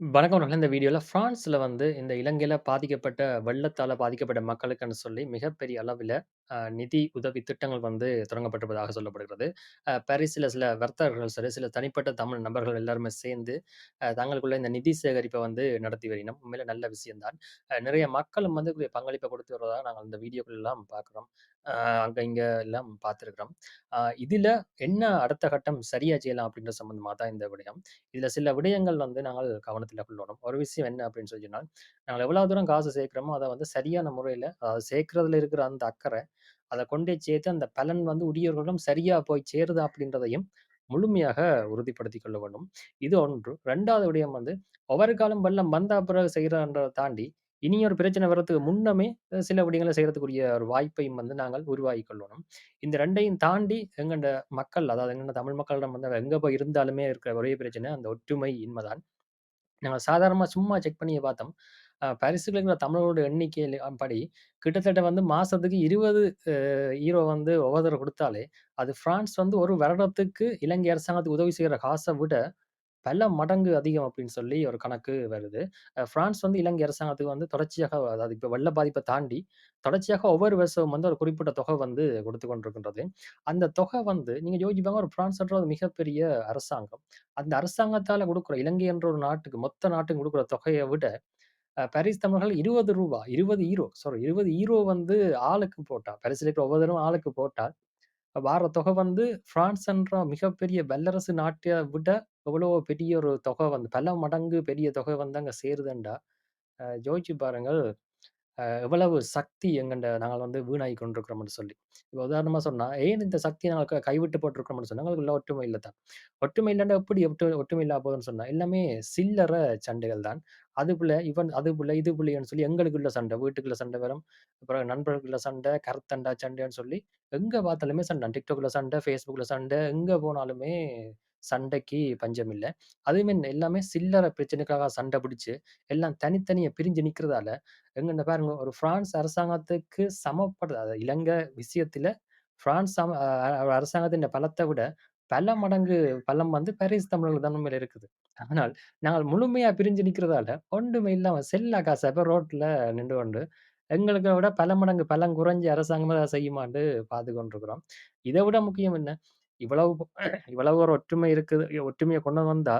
வணக்கம் நல்ல இந்த வீடியோல பிரான்ஸ்ல வந்து இந்த இலங்கையில பாதிக்கப்பட்ட வெள்ளத்தால பாதிக்கப்பட்ட மக்களுக்குன்னு சொல்லி மிகப்பெரிய அளவில் அஹ் நிதி உதவி திட்டங்கள் வந்து தொடங்கப்பட்டிருப்பதாக சொல்லப்படுகிறது. அஹ் பாரிஸ்ல சில வர்த்தகர்கள் சரி, சில தனிப்பட்ட தமிழ் நபர்கள் எல்லாருமே சேர்ந்து அஹ் தங்களுக்குள்ள இந்த நிதி சேகரிப்பை வந்து நடத்தி வரினம். உண்மையில நல்ல விஷயம்தான் அஹ் நிறைய மக்களும் வந்து பங்களிப்பை கொடுத்து வருவதாக நாங்கள் இந்த வீடியோக்கள் எல்லாம் பார்க்குறோம் அங்கே அங்க எல்லாம் பார்த்துருக்குறோம் இதில் என்ன அடுத்த கட்டம் சரியாக செய்யலாம் அப்படின்ற சம்மந்தமாக தான் இந்த விடயம். இதில் சில விடயங்கள் வந்து நாங்கள் கவனத்தில் கொள்ளணும். ஒரு விஷயம் என்ன அப்படின்னு சொல்லி சொன்னால், நாங்கள் எவ்வளோ தூரம் காசு சேர்க்குறோமோ அதை வந்து சரியான முறையில் அதாவது சேர்க்குறதுல இருக்கிற அந்த அக்கறை, அதை கொண்டே சேர்த்து அந்த பலன் வந்து உரியவர்களிடம் சரியாக போய் சேருதா அப்படின்றதையும் முழுமையாக உறுதிப்படுத்திக் கொள்ள வேண்டும். இது 1. 2வது விடயம் வந்து ஒவ்வொரு காலம் வெள்ளம் வந்த பிறகு செய்றன்றத தாண்டி, இனி ஒரு பிரச்சனை வர்றதுக்கு முன்னமே சில விடயங்களை செய்றதுக்குரிய ஒரு வாய்ப்பையும் வந்து நாங்கள் உருவாகி கொள்ளணும். இந்த ரெண்டையும் தாண்டி எங்கண்ட மக்கள், அதாவது எங்கண்ட தமிழ் மக்களிடம் வந்து எங்க போய் இருந்தாலுமே இருக்கிற ஒரே பிரச்சனை அந்த ஒற்றுமை இன்மை தான். சாதாரணமாக சாதாரணமா சும்மா செக் பண்ணி பார்த்தோம். அ இருக்கிற தமிழர்களோட எண்ணிக்கையில படி கிட்டத்தட்ட வந்து மாசத்துக்கு 20 அ ஈரோ வந்து ஒவ்வொருத்தர் கொடுத்தாலே அது பிரான்ஸ் வந்து ஒரு வருடத்துக்கு இலங்கை அரசாங்கத்துக்கு உதவி செய்கிற காசை விட பல மடங்கு அதிகம் அப்படின்னு சொல்லி ஒரு கணக்கு வருது. அ பிரான்ஸ் வந்து இலங்கை அரசாங்கத்துக்கு வந்து தொடர்ச்சியாக அதாவது இப்ப வெள்ள பாதிப்ப தாண்டி, தொடர்ச்சியாக ஒவ்வொரு வருஷமும் வந்து ஒரு குறிப்பிட்ட தொகை வந்து கொடுத்துக் கொண்டிருக்கின்றது. அந்த தொகை வந்து நீங்க யோசிச்சு பாருங்க ஒரு பிரான்ஸ்ன்ற மிகப்பெரிய அரசாங்கம். அந்த அரசாங்கத்தால குடுக்குற இலங்கை என்ற ஒரு நாட்டுக்கு மொத்த நாட்டுக்கு குடுக்குற தொகைய விட, அ பாரிஸ் தமிழர்கள் ரூ. 20 20 ஈரோ சாரி 20 ஈரோ வந்து ஆளுக்கு போட்டா, பாரிஸ்ல இருக்கிற ஒவ்வொருத்தரும் ஆளுக்கு போட்டா, வார தொகை வந்து பிரான்ஸ்ன்ற மிகப்பெரிய வல்லரசு நாட்டை விட எவ்வளோ பெரிய ஒரு தொகை வந்து பல மடங்கு பெரிய தொகை வந்து அங்கே சேருதுண்டா, அ யோசிச்சு பாருங்கள். எவ்வளவு சக்தி எங்கண்ட நாங்கள் வந்து வீணாகி கொண்டிருக்கிறோம்னு சொல்லி. இப்போ உதாரணமா சொன்னா, ஏன் இந்த சக்தி நாங்கள் க கைவிட்டு போட்டிருக்கிறோம்னு சொன்னா, எங்களுக்குள்ள ஒற்றுமை இல்லை தான். ஒற்றுமை இல்லைன்னா எப்படி ஒட்டு ஒற்றுமை இல்லா போகுதுன்னு சொன்னா, எல்லாமே சில்லற சண்டைகள் தான். அதுக்குள்ள இவன் இது இதுக்குள்ளன்னு சொல்லி எங்களுக்குள்ள சண்டை, வீட்டுக்குள்ள சண்டை வரும். அப்புறம் நண்பர்களுக்குள்ள சண்டை, கருத்தண்டா சண்டைன்னு சொல்லி எங்க பார்த்தாலுமே சண்டை. டிக்டாக்ல சண்டை, ஃபேஸ்புக்கில் சண்டை, எங்க போனாலுமே சண்டைக்கு பஞ்சம் இல்ல. அதுவுமே எல்லாமே சில்லற பிரச்சனைக்காக சண்டை பிடிச்சு, எல்லாம் தனித்தனியா பிரிஞ்சு நிக்கிறதால, எங்கண்ட பாருங்க ஒரு பிரான்ஸ் அரசாங்கத்துக்கு சமப்பட அதாவது இலங்கை விஷயத்தில பிரான்ஸ் சம அ அ அரசாங்கத்தின் பலத்த விட பல மடங்கு பலம் வந்து பாரிஸ் தமிழர்கள் தான் இருக்குது. ஆனால், நாங்கள் முழுமையா பிரிஞ்சு நிக்கிறதால, ஒன்றுமே இல்லாம செல்லா காசப்ப ரோட்ல நின்று கொண்டு, எங்களுக்கு விட பல மடங்கு பலம் குறைஞ்ச அரசாங்கமா செய்யுமான்னு பார்த்துக் கொண்டிருக்கிறோம். இத விட முக்கியம் என்ன? இவ்வளவு இவ்வளவு ஒரு ஒற்றுமை இருக்குது. ஒற்றுமையை கொண்டு வந்தா,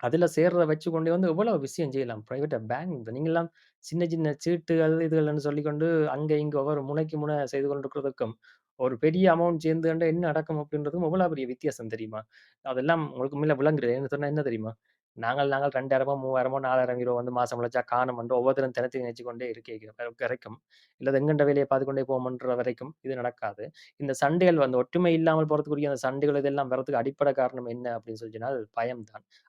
அதுல சேர்றத வச்சு கொண்டே வந்து எவ்வளவு விஷயம் செய்யலாம். பிரைவேட்டா பேங்க் நீங்களாம் சின்ன சின்ன சீட்டுகள், இதுகள்னு சொல்லிக்கொண்டு அங்க இங்க ஒவ்வொரு முனைக்கு முனை செய்து கொண்டிருக்கிறதுக்கும், ஒரு பெரிய அமௌண்ட் சேர்ந்து கண்டு என்ன நடக்கும் அப்படின்றதுக்கும் எவ்வளவு பெரிய வித்தியாசம் தெரியுமா? அதெல்லாம் உங்களுக்கு மேலே விளங்குறது என்ன சொன்னா என்ன தெரியுமா? நாங்கள் நாங்கள் ரூ. 2000 3000 4000 வந்து மாசம் உழைச்சா காணும் என்று ஒவ்வொருத்தரும் தினத்தை நினைச்சு கொண்டே இருக்க வரைக்கும், இல்லை எங்கண்ட வேலையை பார்த்துக் கொண்டே போவோம்ன்ற வரைக்கும் இது நடக்காது. இந்த சண்டைகள் வந்து ஒற்றுமை இல்லாமல் போறதுக்குரிய அந்த சண்டைகள் இதெல்லாம் வர்றதுக்கு அடிப்படை காரணம் என்ன அப்படின்னு சொல்லி சொன்னால்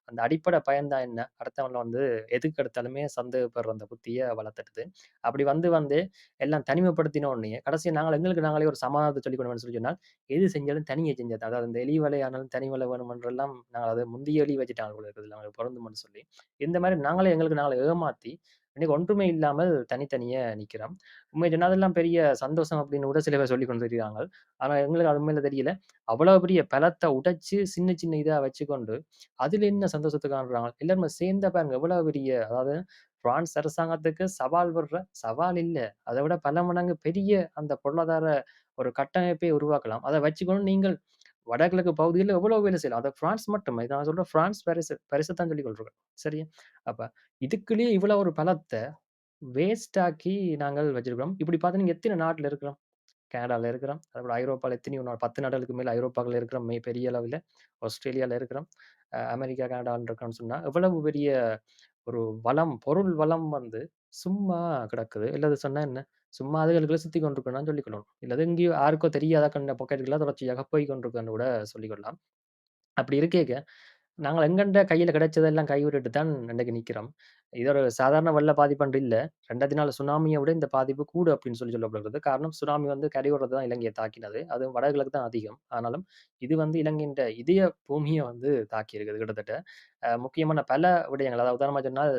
அந்த அடிப்படை பயம்தான் என்ன? அடுத்தவங்களை வந்து எதுக்கு எடுத்தாலுமே சந்தேகப்படுற அந்த புத்தியை வளர்த்துட்டு அப்படி வந்து வந்து எல்லாம் தனிமைப்படுத்தின உடனேயே, கடைசியை நாங்கள் எங்களுக்கு நாங்களே ஒரு சமாதானத்தை சொல்லிக் கொள்வோம்னு சொல்லி சொன்னால், எது செஞ்சாலும் தனியை செஞ்சது. அதாவது இந்த எலி வலையானாலும் தனி வலை வேணும் என்றெல்லாம் நாங்கள் அத முந்திய எலி வச்சுட்டாங்க பொருந்தும்னு சொல்லி. இந்த மாதிரி நாங்களே எங்களுக்கு நாங்களே ஏமாத்தி, இன்னைக்கு ஒன்றுமே இல்லாமல் தனித்தனியா நிக்கிறோம். உண்மை சொன்னா அதெல்லாம் பெரிய சந்தோஷம் அப்படின்னு கூட சில பேர் சொல்லிக் கொண்டு இருக்கிறாங்க ஆனா எங்களுக்கு அது மேலே தெரியல. அவ்வளவு பெரிய பலத்தை உடைச்சு சின்ன சின்ன இதா வச்சுக்கொண்டு, அதில என்ன சந்தோஷத்த காண்றாங்க? எல்லாருமே சேர்ந்த பாருங்க எவ்வளவு பெரிய அதாவது பிரான்ஸ் அரசாங்கத்துக்கு சவால் விடுற சவால் இல்ல. அதை விட பல மடங்கு பெரிய அந்த பொருளாதார ஒரு கட்டமைப்பை உருவாக்கலாம். அதை வச்சுக்கொண்டு நீங்கள் வடகிழக்கு பகுதியில எவ்வளவு வேலை செய்யலாம். அதை ஃப்ரான்ஸ் மட்டும். நான் சொல்றேன் பிரான்ஸ், பரிசு பாரிஸ தான் சொல்லி கொள்றேன். சரியா? அப்ப இதுக்குள்ளேயே இவ்வளவு ஒரு பலத்தை வேஸ்ட் ஆக்கி நாங்கள் வச்சிருக்கிறோம். இப்படி பார்த்து நீங்கள் எத்தனை நாட்டில் இருக்கிறோம்? கனடாவில் இருக்கிறோம். அதோட ஐரோப்பால எத்தனையோ நாடு 10 நாடுகளுக்கு மேலே ஐரோப்பாவில் இருக்கிறோம். மே பெரிய அளவில் ஆஸ்திரேலியால இருக்கிறோம். அமெரிக்கா, கனடான்னு இருக்கிறோம்னு சொன்னா, எவ்வளவு பெரிய ஒரு வளம், பொருள் வளம் வந்து சும்மா கிடக்குது. இல்லாத சொன்னா என்ன? சும்மா அதுகளுக்குள்ள சுத்தி கொண்டிருக்கணும்னு சொல்லிக் கொள்ளணும். இல்ல எங்கேயோ யாருக்கோ தெரியாத கண்ட பாக்கெட்டுக்குள்ள தொடர்ச்சியாக போய் கொண்டிருக்குன்னு கூட சொல்லிக் கொள்ளலாம். அப்படி இருக்கேக்க, நாங்கள் எங்கண்ட கையில கிடைச்சதெல்லாம் கைவிட்டுட்டு தான் இன்றைக்கு நிக்கிறோம். இது ஒரு சாதாரண வெள்ள பாதிப்பு இல்ல. 2004 சுனாமிய விட இந்த பாதிப்பு கூடு அப்படின்னு சொல்லி சொல்லப்படுகிறது. காரணம் சுனாமி வந்து கரையோரத்த தான் இலங்கையை தாக்கினது. அதுவும் வடகிழக்கு தான் அதிகம். ஆனாலும் இது வந்து இலங்கையின் இதய பூமிய வந்து தாக்கியிருக்குது கிட்டத்தட்ட. முக்கியமான பல விடயங்கள் அதாவது உதாரணமாக சொன்னால்,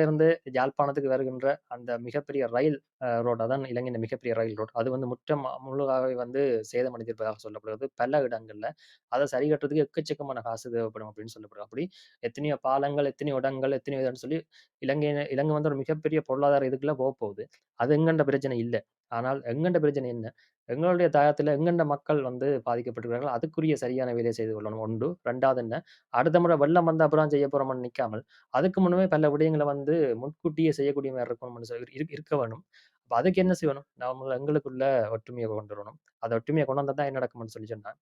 இருந்து யாழ்ப்பாணத்துக்கு வருகின்ற அந்த மிகப்பெரிய ரயில் ரோடு அதான் இலங்கையின் மிகப்பெரிய ரயில் ரோடு அது வந்து முற்றம் முழுகாகவே வந்து சேதமடைந்திருப்பதாக சொல்லப்படுகிறது பல இடங்கள்ல. அதை சரி கட்டுறதுக்கு எக்கச்சக்கமான காசு தேவைப்படும் அப்படின்னு சொல்லப்படுது. அப்படி எத்தனையோ பாலங்கள், எத்தனையோ இடங்கள், எத்தனையோ இதுன்னு சொல்லி இலங்கை இலங்கை வந்து ஒரு மிகப்பெரிய பொருளாதார இதுக்குள்ள போகுது அது எங்கன்ற பிரச்சனை இல்லை ஆனால் எங்கண்ட பிரச்சனை என்ன? எங்களுடைய தாயத்தில் எங்கண்ட மக்கள் வந்து பாதிக்கப்பட்டிருக்கிறார்கள். அதுக்குரிய சரியான வேலையை செய்து கொள்ளணும் 1. 2வது என்ன? அடுத்த முறை வெள்ளம் வந்தா அப்புறம் செய்ய போறோம்ன்னு நிக்காமல், அதுக்கு முன்னமே பல விடயங்களை வந்து முன்கூட்டியே செய்யக்கூடிய மாதிரி இருக்கணும்னு சொல்லி இருக்க வேணும். அப்போ அதுக்கு என்ன செய்யணும்? நம்ம எங்களுக்குள்ள ஒற்றுமையை கொண்டு வரணும். அந்த ஒற்றுமையை கொண்டு வந்தால் தான் என்ன நடக்கும்னு சொல்லி சொன்னால்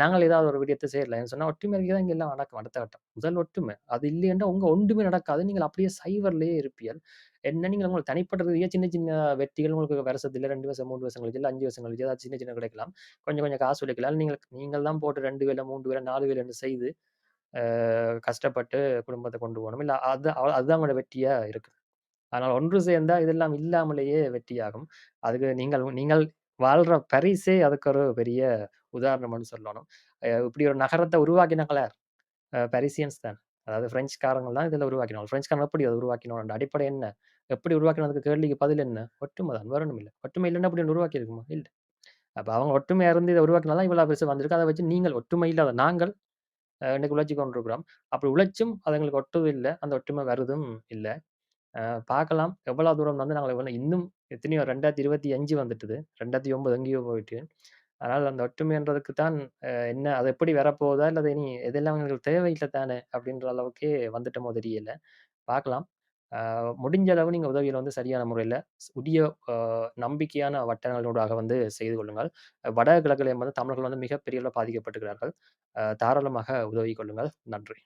நாங்கள் ஏதாவது ஒரு விடயத்தை செய்யலைன்னு சொன்னால் ஒற்றுமை இருந்தா தான் இங்கே எல்லாம் நடக்கும் அடுத்த கட்டம். முதல் ஒற்றுமை. அது இல்லையென்றால் உங்க ஒன்றுமே நடக்காது. நீங்கள் அப்படியே சைவர்லேயே இருப்பீர்கள். என்ன நீங்கள் உங்களுக்கு தனிப்பட்ட சின்ன சின்ன வெற்றிகள் உங்களுக்கு வருஷத்துல ரெண்டு வருஷம், 3 வருஷம் கழிச்சு, இல்லை அஞ்சு வருஷம் கழிச்சு ஏதாவது சின்ன சின்ன கிடைக்கலாம். கொஞ்சம் கொஞ்சம் காசு உழைக்கலாம். நீங்கள் நீங்கள் தான் போட்டு ரெண்டு வேலை மூன்று வேலை நாலு வேலை என்று செய்து, கஷ்டப்பட்டு குடும்பத்தை கொண்டு போகணும் இல்ல அது அதுதான் உங்களோட வெற்றியாக இருக்குது ஆனால் ஒன்று சேர்ந்தா இதெல்லாம் இல்லாமலேயே வெற்றியாகும். அதுக்கு நீங்கள் நீங்கள் வாழ்ற பரிசே அதுக்கு ஒரு பெரிய உதாரணம்னு சொல்லணும். இப்படி ஒரு நகரத்தை உருவாக்கினாங்களார் பரிசியன்ஸ் தான். அதாவது பிரெஞ்சுகாரங்க தான் இதில் உருவாக்கினோம் பிரெஞ்சுக்காரங்க எப்படி அதை உருவாக்கினோம் அடிப்படை என்ன? எப்படி உருவாக்கினதுக்கு கேள்விக்கு பதில் என்ன? ஒற்றுமை தான். வரணும் இல்லை இல்ல. ஒற்றுமை இல்லன்னா அப்படி ஒண்ணு உருவாக்கி இருக்குமா? இல்ல. அவங்க ஒற்றுமையா இருந்து இதை உருவாக்கினா தான் இவ்வளவு பெருசா வந்திருக்கு. அதை வச்சு நீங்கள் ஒற்றுமை இல்லாத நாங்கள் இன்னைக்கு உழைச்சி கொண்டிருக்கிறோம். அப்படி உழைச்சும் அது எங்களுக்கு ஒட்டுது அந்த ஒற்றுமை வருதும் இல்லை பார்க்கலாம். எவ்வளோ தூரம் வந்து நாங்க இன்னும் எத்தனையோ 2025 வந்துட்டுது. 2009 எங்கேயோ போயிட்டு. அதனால் அந்த ஒற்றுமைன்றதுக்கு தான் என்ன அது எப்படி வரப்போகுதா? இல்லை இனி எதெல்லாம் எங்களுக்கு தேவையில்லை தானே அப்படின்ற அளவுக்கே வந்துட்டோமோ தெரியல. பார்க்கலாம். முடிஞ்ச அளவு நீங்கள் உதவியில் வந்து சரியான முறையில் உரிய நம்பிக்கையான வட்டங்களோடாக வந்து செய்து கொள்ளுங்கள். வட கிழக்கிலே வந்து தமிழர்கள் வந்து மிகப்பெரிய அளவில் பாதிக்கப்பட்டுகிறார்கள் தாராளமாக உதவி கொள்ளுங்கள். நன்றி.